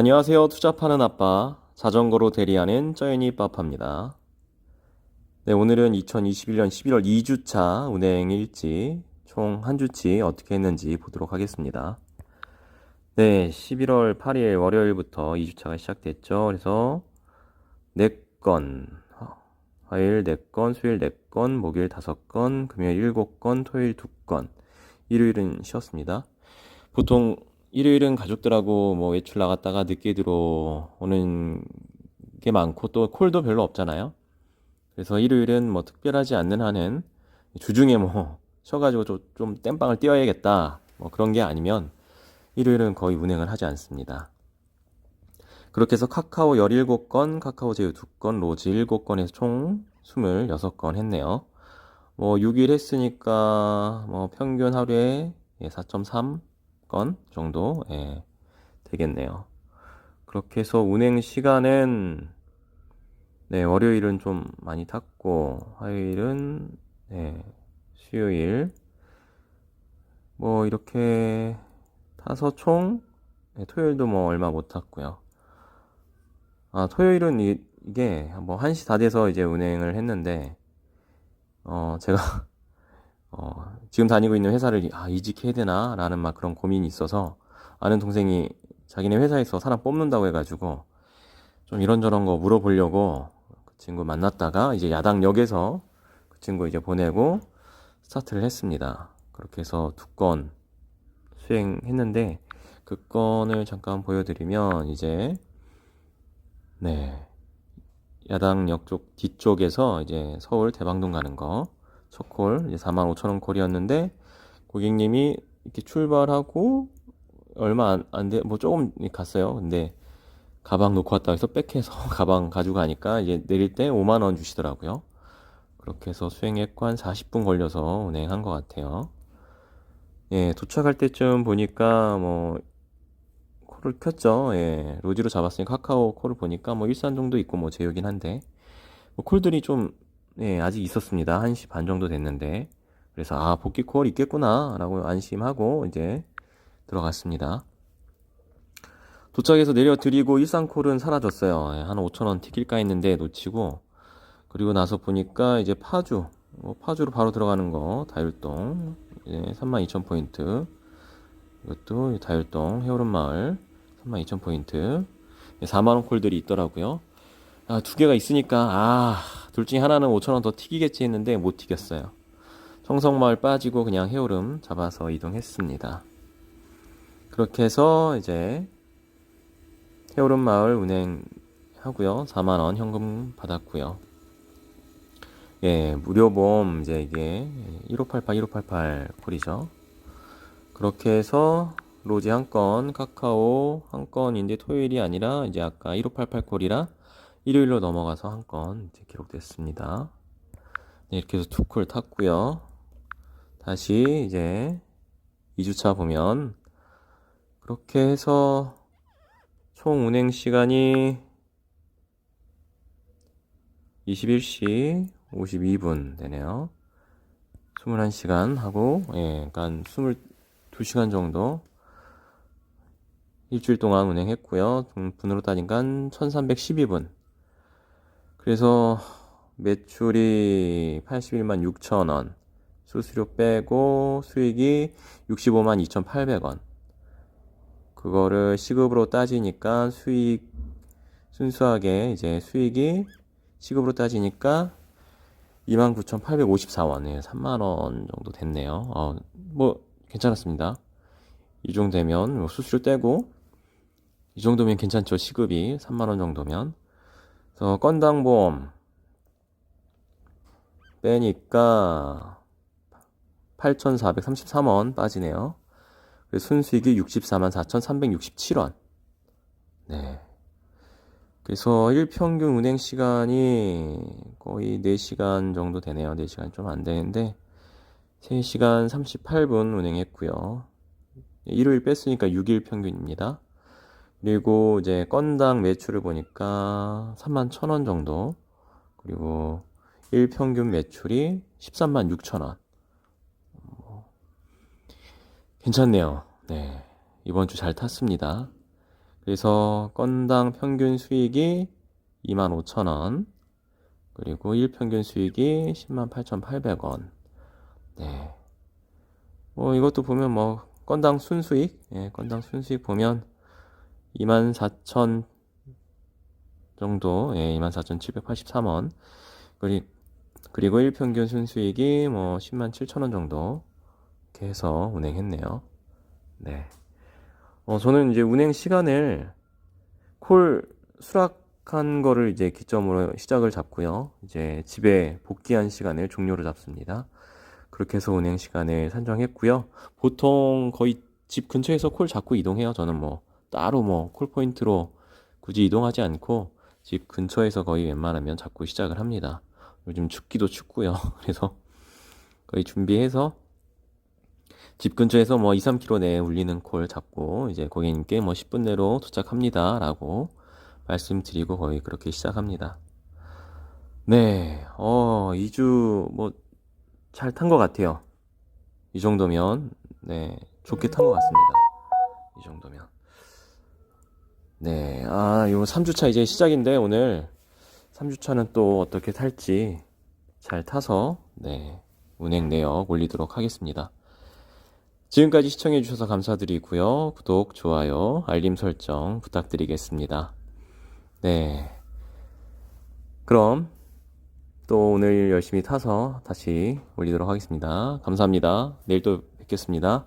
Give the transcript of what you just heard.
안녕하세요. 투자 파는 아빠, 자전거로 대리하는 쩌연이 빠빠입니다. 네, 오늘은 2021년 11월 2주차 운행 일지, 총 한 주치 어떻게 했는지 보도록 하겠습니다. 네, 11월 8일 월요일부터 2주차가 시작됐죠. 그래서 4건, 화요일 4건, 수요일 4건, 목요일 5건, 금요일 7건, 토요일 2건, 일요일은 쉬었습니다. 보통 일요일은 가족들하고 뭐 외출 나갔다가 늦게 들어오는 게 많고 또 콜도 별로 없잖아요. 그래서 일요일은 뭐 특별하지 않는 한은 주중에 뭐 쉬어가지고 좀, 좀 땜빵을 뛰어야겠다 뭐 그런 게 아니면 일요일은 거의 운행을 하지 않습니다. 그렇게 해서 카카오 17건, 카카오 제휴 2건, 로즈 7건에서 총 26건 했네요. 뭐 6일 했으니까 뭐 평균 하루에 4.3 건 정도 예, 되겠네요. 그렇게 해서 운행 시간은 네, 월요일은 좀 많이 탔고 화요일은 네, 수요일 뭐 이렇게 타서 총 네, 토요일도 뭐 얼마 못 탔고요. 아, 토요일은 이, 이게 뭐 1시 다 돼서 이제 운행을 했는데 어, 제가 어, 지금 다니고 있는 회사를 아, 이직해야 되나? 라는 막 그런 고민이 있어서 아는 동생이 자기네 회사에서 사람 뽑는다고 해가지고 좀 이런저런 거 물어보려고 그 친구 만났다가 이제 야당역에서 그 친구 이제 보내고 스타트를 했습니다. 그렇게 해서 두 건 수행했는데 그 건을 잠깐 보여드리면 이제 네 야당역 쪽 뒤쪽에서 이제 서울 대방동 가는 거 첫콜 이제 45,000원 콜이었는데 고객님이 이렇게 출발하고 얼마 안, 안 돼, 뭐 조금 갔어요. 근데 가방 놓고 왔다 해서 백해서 가방 가지고 가니까 이제 내릴 때 5만 원 주시더라고요. 그렇게 해서 수행했고 한 40분 걸려서 운행한 것 같아요. 예, 도착할 때쯤 보니까 뭐 콜을 켰죠. 예, 로지로 잡았으니 카카오 콜을 보니까 뭐 일산 정도 있고 뭐 제요긴 한데 뭐 콜들이 좀 예, 아직 있었습니다. 1시 반 정도 됐는데 그래서 아 복귀 콜 있겠구나 라고 안심하고 이제 들어갔습니다. 도착해서 내려드리고 일산 콜은 사라졌어요. 예, 한 5천원 튀길까 했는데 놓치고 그리고 나서 보니까 이제 파주 뭐 파주로 바로 들어가는 거 다율동 예, 32,000포인트 이것도 다율동 해오른마을 32,000포인트 4만원 콜들이 있더라고요. 아, 두 개가 있으니까 아, 둘 중에 하나는 5천원 더 튀기겠지 했는데 못 튀겼어요. 청성마을 빠지고 그냥 해오름 잡아서 이동했습니다. 그렇게 해서 이제 해오름 마을 운행하고요. 4만원 현금 받았고요. 예, 무료보험 이제 이게 1588 1588 콜이죠. 그렇게 해서 로지 한 건, 카카오 한 건인데 토요일이 아니라 이제 아까 1588 콜이라 일요일로 넘어가서 한건 기록됐습니다. 네, 이렇게 해서 두콜 탔고요. 다시 이제 2주차 보면 그렇게 해서 총 운행 시간이 21시 52분 되네요. 21시간 하고 예, 그러니까 22시간 정도 일주일 동안 운행했고요. 분으로 따니까 1312분. 그래서 매출이 81만 6천 원, 수수료 빼고 수익이 65만 2,800원. 그거를 시급으로 따지니까 수익 순수하게 이제 수익이 시급으로 따지니까 29,854원, 에 3만 원 정도 됐네요. 어, 뭐 괜찮았습니다. 이 정도 되면 뭐 수수료 떼고 이 정도면 괜찮죠. 시급이 3만 원 정도면. 그래서 건당 보험 빼니까 8,433원 빠지네요. 그래서 순수익이 64만 4,367원. 네. 그래서 일평균 운행 시간이 거의 4시간 정도 되네요. 4시간 좀 안 되는데 3시간 38분 운행했고요. 일요일 뺐으니까 6일 평균입니다. 그리고 이제 건당 매출을 보니까 3만 1천원 정도. 그리고 일평균 매출이 13만 6천원. 괜찮네요. 네. 이번 주 잘 탔습니다. 그래서 건당 평균 수익이 25,000원. 그리고 일평균 수익이 108,800원. 네. 뭐 이것도 보면 뭐 건당 순수익, 예, 건당 순수익 보면 24,000 정도, 예, 24,783원. 그리, 그리고 일평균 순수익이 뭐 10만 7천원 정도 이렇게 해서 운행했네요. 네. 어, 저는 이제 운행 시간을 콜 수락한 거를 이제 기점으로 시작을 잡고요. 이제 집에 복귀한 시간을 종료로 잡습니다. 그렇게 해서 운행 시간을 산정했고요. 보통 거의 집 근처에서 콜 잡고 이동해요. 저는 뭐 따로 뭐 콜 포인트로 굳이 이동하지 않고 집 근처에서 거의 웬만하면 잡고 시작을 합니다. 요즘 춥기도 춥고요. 그래서 거의 준비해서 집 근처에서 뭐 2, 3km 내에 울리는 콜 잡고 이제 고객님께 뭐 10분 내로 도착합니다. 라고 말씀드리고 거의 그렇게 시작합니다. 네, 어, 2주 뭐 잘 탄 것 같아요. 이 정도면, 네, 좋게 탄 것 같습니다. 이 정도면. 네, 아, 요 3주차 이제 시작인데 오늘 3주차는 또 어떻게 탈지 잘 타서, 네, 운행 내역 올리도록 하겠습니다. 지금까지 시청해주셔서 감사드리고요. 구독, 좋아요, 알림 설정 부탁드리겠습니다. 네. 그럼 또 오늘 열심히 타서 다시 올리도록 하겠습니다. 감사합니다. 내일 또 뵙겠습니다.